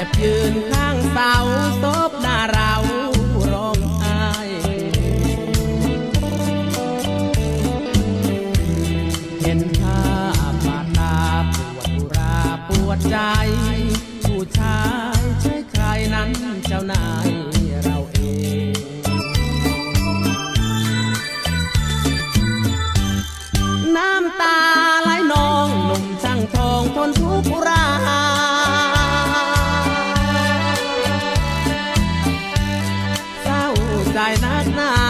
อบยืนข้างเสาซบหน้าเราร้องไห้เห็นภาพมาตาปวดอุราปวดใจ ผู้ชายใช่ใครนั้นเจ้านาย ได้นักหนา